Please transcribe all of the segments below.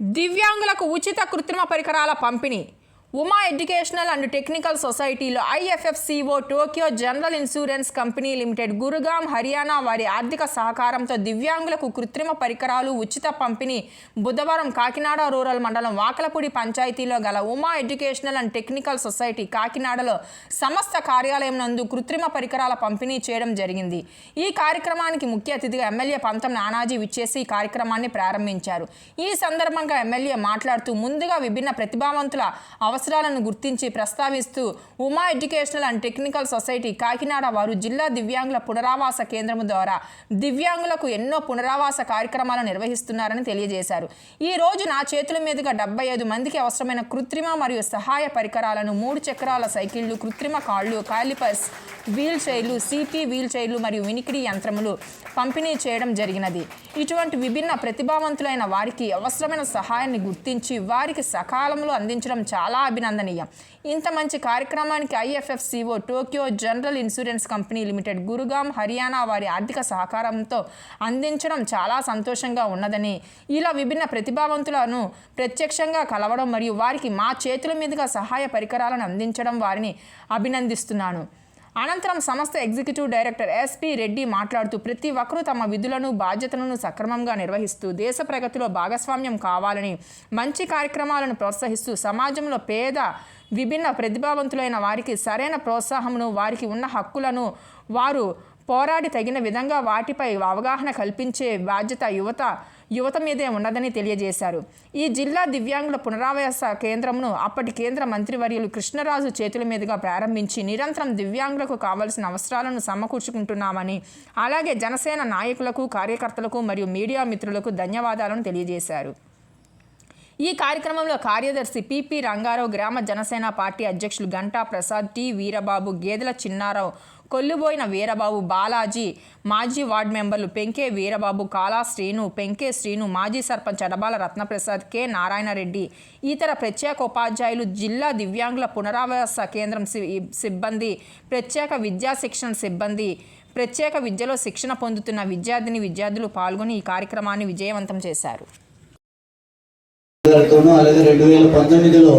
దివ్యాంగులకు ఉచిత కృత్రిమ పరికరాల పంపిణీ. ఉమా ఎడ్యుకేషనల్ అండ్ టెక్నికల్ సొసైటీలో IFFCO Tokyo general insurance company limited Gurugram Haryana వారి ఆర్థిక సహకారంతో దివ్యాంగులకు కృత్రిమ పరికరాలు ఉచిత పంపిణీ బుధవారం కాకినాడ రూరల్ మండలం వాకలపూడి పంచాయతీలో గల Uma educational and technical society కాకినాడలో సమస్త కార్యాలయం నందు కృత్రిమ పరికరాల పంపిణీ చేయడం జరిగింది. ఈ కార్యక్రమానికి ముఖ్య అతిథిగా ఎమ్మెల్యే పంతం నానాజీ విచ్చేసి ఈ కార్యక్రమాన్ని ప్రారంభించారు. ఈ సందర్భంగా ఎమ్మెల్యే మాట్లాడుతూ ముందుగా విభిన్న ప్రతిభావంతుల అవసరాలను గుర్తించి ప్రస్తావిస్తూ Uma educational and technical society Kakinada వారు జిల్లా దివ్యాంగుల పునరావాస కేంద్రము ద్వారా దివ్యాంగులకు ఎన్నో పునరావాస కార్యక్రమాలు నిర్వహిస్తున్నారని తెలియజేశారు. ఈ రోజు నా చేతుల మీదుగా డెబ్బై ఐదు మందికి అవసరమైన కృత్రిమ మరియు సహాయ పరికరాలను మూడు చక్రాల సైకిళ్ళు కృత్రిమ కాళ్ళు కాలిపర్స్ వీల్ చైర్లు సిపి వీల్ చైర్లు మరియు వినికిడి యంత్రములు పంపిణీ చేయడం జరిగినది. ఇటువంటి విభిన్న ప్రతిభావంతులైన వారికి అవసరమైన సహాయాన్ని గుర్తించి వారికి సకాలంలో అందించడం చాలా అభినందనీయం. ఇంత మంచి కార్యక్రమానికి IFFCO Tokyo general insurance company limited Gurugram Haryana వారి ఆర్థిక సహకారంతో అందించడం చాలా సంతోషంగా ఉన్నదని ఇలా విభిన్న ప్రతిభావంతులను ప్రత్యక్షంగా కలవడం మరియు వారికి మా చేతుల మీదుగా సహాయ పరికరాలను అందించడం వారిని అభినందిస్తున్నాను. అనంతరం సంస్థ ఎగ్జిక్యూటివ్ డైరెక్టర్ ఎస్పి రెడ్డి మాట్లాడుతూ ప్రతి ఒక్కరూ తమ విధులను బాధ్యతలను సక్రమంగా నిర్వహిస్తూ దేశ ప్రగతిలో భాగస్వామ్యం కావాలని మంచి కార్యక్రమాలను ప్రోత్సహిస్తూ సమాజంలో పేద విభిన్న ప్రతిభావంతులైన వారికి సరైన ప్రోత్సాహమును వారికి ఉన్న హక్కులను వారు పోరాడి తగిన విధంగా వాటిపై అవగాహన కల్పించే బాధ్యత యువత యువత మీదే ఉన్నదని తెలియజేశారు. ఈ జిల్లా దివ్యాంగుల పునరావాస కేంద్రంను అప్పటి కేంద్ర మంత్రివర్యులు కృష్ణరాజు చేతుల మీదుగా ప్రారంభించి నిరంతరం దివ్యాంగులకు కావాల్సిన అవసరాలను సమకూర్చుకుంటున్నామని అలాగే జనసేన నాయకులకు కార్యకర్తలకు మరియు మీడియా మిత్రులకు ధన్యవాదాలను తెలియజేశారు. ఈ కార్యక్రమంలో కార్యదర్శి పిపి రంగారావు గ్రామ జనసేన పార్టీ అధ్యక్షులు గంటా ప్రసాద్ టి వీరబాబు గేదెల చిన్నారావు కొల్లుబోయిన వీరబాబు బాలాజీ మాజీ వార్డు మెంబర్లు పెంకే వీరబాబు కాలా శ్రీను పెంకే శ్రీను మాజీ సర్పంచ్ అడబాల రత్నప్రసాద్ కె నారాయణరెడ్డి ఇతర ప్రత్యేక ఉపాధ్యాయులు జిల్లా దివ్యాంగుల పునరావాస కేంద్రం సి- సిబ్బంది ప్రత్యేక విద్యా శిక్షణ సిబ్బంది ప్రత్యేక విద్యలో శిక్షణ పొందుతున్న విద్యార్థిని విద్యార్థులు పాల్గొని ఈ కార్యక్రమాన్ని విజయవంతం చేశారు. అలాగే రెండు వేల పంతొమ్మిదిలో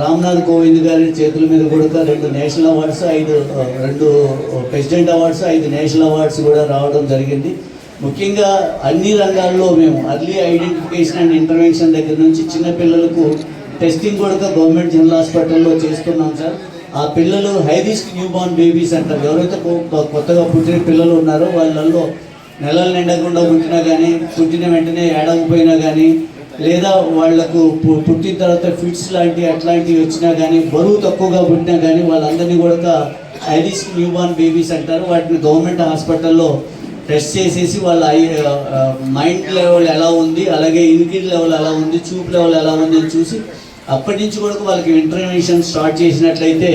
రామ్నాథ్ కోవింద్ గారి చేతుల మీద కూడా రెండు నేషనల్ అవార్డ్స్ ఐదు రెండు ప్రెసిడెంట్ అవార్డ్స్ ఐదు నేషనల్ అవార్డ్స్ కూడా రావడం జరిగింది. ముఖ్యంగా అన్ని రంగాల్లో మేము అర్లీ ఐడెంటిఫికేషన్ అండ్ ఇంటర్వెన్షన్ దగ్గర నుంచి చిన్న పిల్లలకు టెస్టింగ్ కూడా గవర్నమెంట్ జనరల్ హాస్పిటల్లో చేస్తున్నాం సార్. ఆ పిల్లలు high risk new born babies అంటారు ఎవరైతే కొత్తగా పుట్టిన పిల్లలు ఉన్నారో వాళ్ళల్లో నెలలు నిండకుండా పుట్టినా కానీ పుట్టిన వెంటనే ఏడవకపోయినా కానీ లేదా వాళ్ళకు పుట్టిన తర్వాత ఫిట్స్ లాంటి అట్లాంటివి వచ్చినా కానీ బరువు తక్కువగా పుట్టినా కానీ వాళ్ళందరినీ కూడా ఐరిస్ న్యూ బార్న్ బేబీస్ అంటారు. వాటిని గవర్నమెంట్ హాస్పిటల్లో టెస్ట్ చేసేసి వాళ్ళ మైండ్ లెవెల్ ఎలా ఉంది అలాగే ఇన్కిడ్ లెవెల్ ఎలా ఉంది చూపు లెవెల్ ఎలా ఉంది అని చూసి అప్పటి నుంచి కూడా వాళ్ళకి ఇంటర్వెన్షన్ స్టార్ట్ చేసినట్లయితే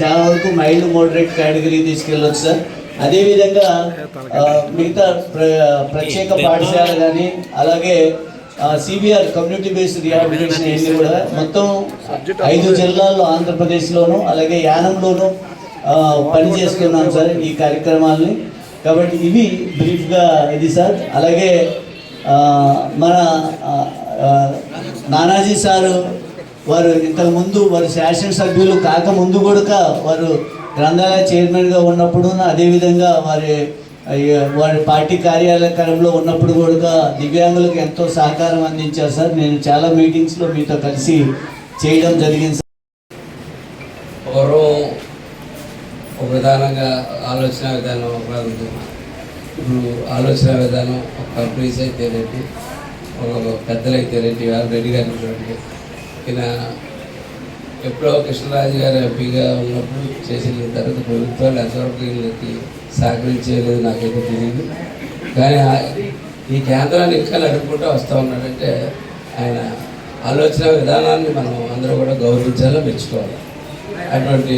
చాలా వరకు మైల్డ్ మోడరేట్ కేటగిరీ తీసుకెళ్ళొచ్చు సార్. అదేవిధంగా మిగతా ప్ర ప్రత్యేక పాఠశాల కానీ అలాగే సిబిఆర్ కమ్యూనిటీ బేస్డ్ రిహాబిలిటేషన్ ఏంటి కూడా మొత్తం ఐదు జిల్లాల్లో ఆంధ్రప్రదేశ్లోను అలాగే యానంలోను ఆ, పనిచేస్తున్నాం సార్ ఈ కార్యక్రమాలని. కాబట్టి ఇవి బ్రీఫ్గా ఇది సార్. అలాగే మన నానాజీ సారు వారు ఇంతకుముందు వారు శాసనసభ్యులు కాకముందు కూడా వారు గ్రంథాలయ చైర్మన్గా ఉన్నప్పుడు అదేవిధంగా వారి వారి పార్టీ కార్యాలయంలో ఉన్నప్పుడు కూడా దివ్యాంగులకు ఎంతో సహకారం అందించారు సార్. నేను చాలా మీటింగ్స్లో మీతో కలిసి చేయడం జరిగింది సార్. పూర్వం ఒక ఆలోచన విధానం ఇప్పుడు ఆలోచన విధానం ఒక కంపెనీస్ అయితే రేపు ఒక పెద్దలు అయితే రేపు ఆల్రెడీ గారి ఈయన ఎప్పుడో కృష్ణరాజు గారు ఎంపీగా ఉన్నప్పుడు చేసిన తర్వాత ప్రభుత్వాలు ఎంతవరకు వీళ్ళకి సహకరించేయలేదు నాకైతే తెలియదు కానీ ఈ కేంద్రాన్ని ఇంకా నడుపుకుంటూ వస్తూ ఉన్నాడంటే ఆయన ఆలోచన విధానాన్ని మనం అందరూ కూడా గౌరవించాలో మెచ్చుకోవాలి? అటువంటి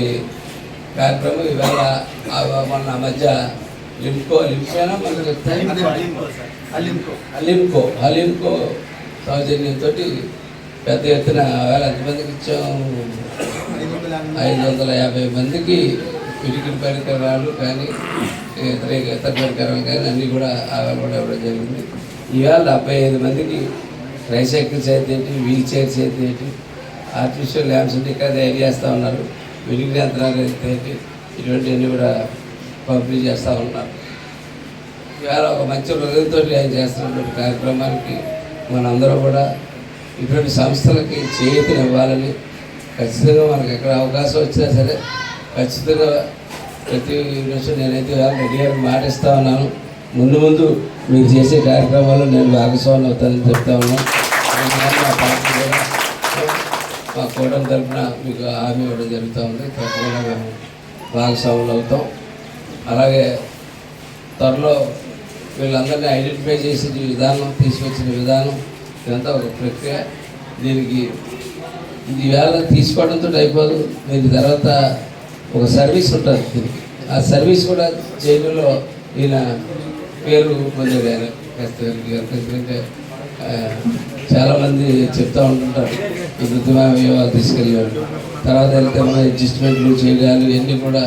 కార్యక్రమం ఇవాళ మొన్న మధ్య లింకో లింకోనా మనకు హలీంకో హలీంకో సౌజన్యంతో పెద్ద ఎత్తున వేల ఎంతమందికి ఇచ్చాం ఐదు వందల యాభై మందికి పిడికిడి పరికరాలు కానీ ఇతర ఇతర పరికరాలు కానీ అన్నీ కూడా ఆవేళ కూడా ఇవ్వడం జరిగింది. ఈవేళ డెబ్బై ఐదు మందికి ట్రైసైకిల్స్ అయితే ఏంటి వీల్ చైర్స్ అయితే ఏంటి ఆర్టిఫిషియల్ ల్యాంప్స్ అంటే ఇక్కడ తయారు చేస్తూ ఉన్నారు. వెలుగు యంత్రాలు అయితే ఏంటి ఇటువంటివన్నీ కూడా పంపిణీ చేస్తూ ఉన్నారు. ఇవాళ ఒక మంచి హృదయంతో ఆయన చేస్తున్నటువంటి కార్యక్రమానికి మనందరం కూడా ఇటువంటి సంస్థలకి చేతులు ఇవ్వాలని ఖచ్చితంగా మనకు ఎక్కడ అవకాశం వచ్చినా సరే ఖచ్చితంగా ప్రతి నిమిషం నేనైతే రెడీ మాట ఇస్తా ఉన్నాను. ముందు ముందు మీరు చేసే కార్యక్రమాల్లో నేను భాగస్వామి అవుతానని చెప్తా ఉన్నాను. మా పార్టీ కూడా మా కూటమి తరఫున మీకు హామీ ఇవ్వడం జరుగుతూ ఉంది. తప్పకుండా మేము భాగస్వాములు అవుతాం. అలాగే త్వరలో వీళ్ళందరినీ ఐడెంటిఫై చేసిన విధానం తీసుకొచ్చిన విధానం ఇదంతా ఒక ప్రక్రియ. దీనికి ఇది వేళ తీసుకోవడంతో అయిపోదు. దీని తర్వాత ఒక సర్వీస్ ఉంటుంది దీనికి. ఆ సర్వీస్ కూడా చేయడంలో ఈయన పేరు పొందాడు ఎందుకంటే చాలామంది చెప్తూ ఉంటుంటారు ఈ వృద్ధిమాలు తీసుకెళ్ళేవాడు తర్వాత వెళ్తే మన అడ్జస్ట్మెంట్లు చేయడాలు ఇవన్నీ కూడా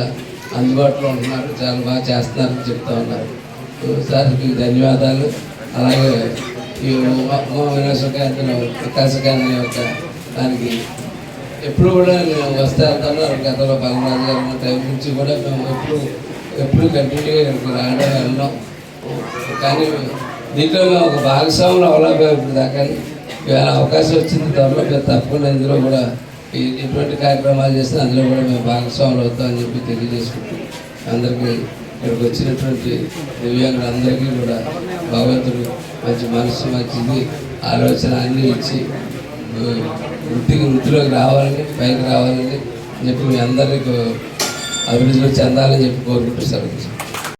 అందుబాటులో ఉంటున్నారు చాలా బాగా చేస్తున్నారని చెప్తా ఉన్నారు. సార్ మీకు ధన్యవాదాలు. అలాగే ఈ ఉమా ఉమా యొక్క దానికి ఎప్పుడు కూడా నేను వస్తే వెళ్తాను గతంలో బలరాజు గారు టైం నుంచి కూడా మేము ఎప్పుడు ఎప్పుడు కంటిన్యూగా ఇక్కడికి రావడం వెళ్ళాం. కానీ దీంట్లో మేము ఒక భాగస్వాములు అవ్వలేకపోయాం ఇప్పుడు దాకా ఇవాళ అవకాశం వచ్చింది. త్వరలో మేము తప్పకుండా ఇందులో కూడా ఈ- ఇటువంటి కార్యక్రమాలు చేస్తే అందులో కూడా మేము భాగస్వాములు అవుతామని చెప్పి తెలియజేసుకుంటాం అందరికీ ఇక్కడికి వచ్చినటువంటి దివ్యాంగులందరికీ కూడా భగవంతుడు మంచి మనసు మంచిది ఆలోచన అన్నీ ఇచ్చి వృత్తికి వృత్తిలోకి రావాలని పైకి రావాలని చెప్పి మీ అందరికీ అభివృద్ధిలో చెందాలని చెప్పి కోరుకుంటూ సెలవు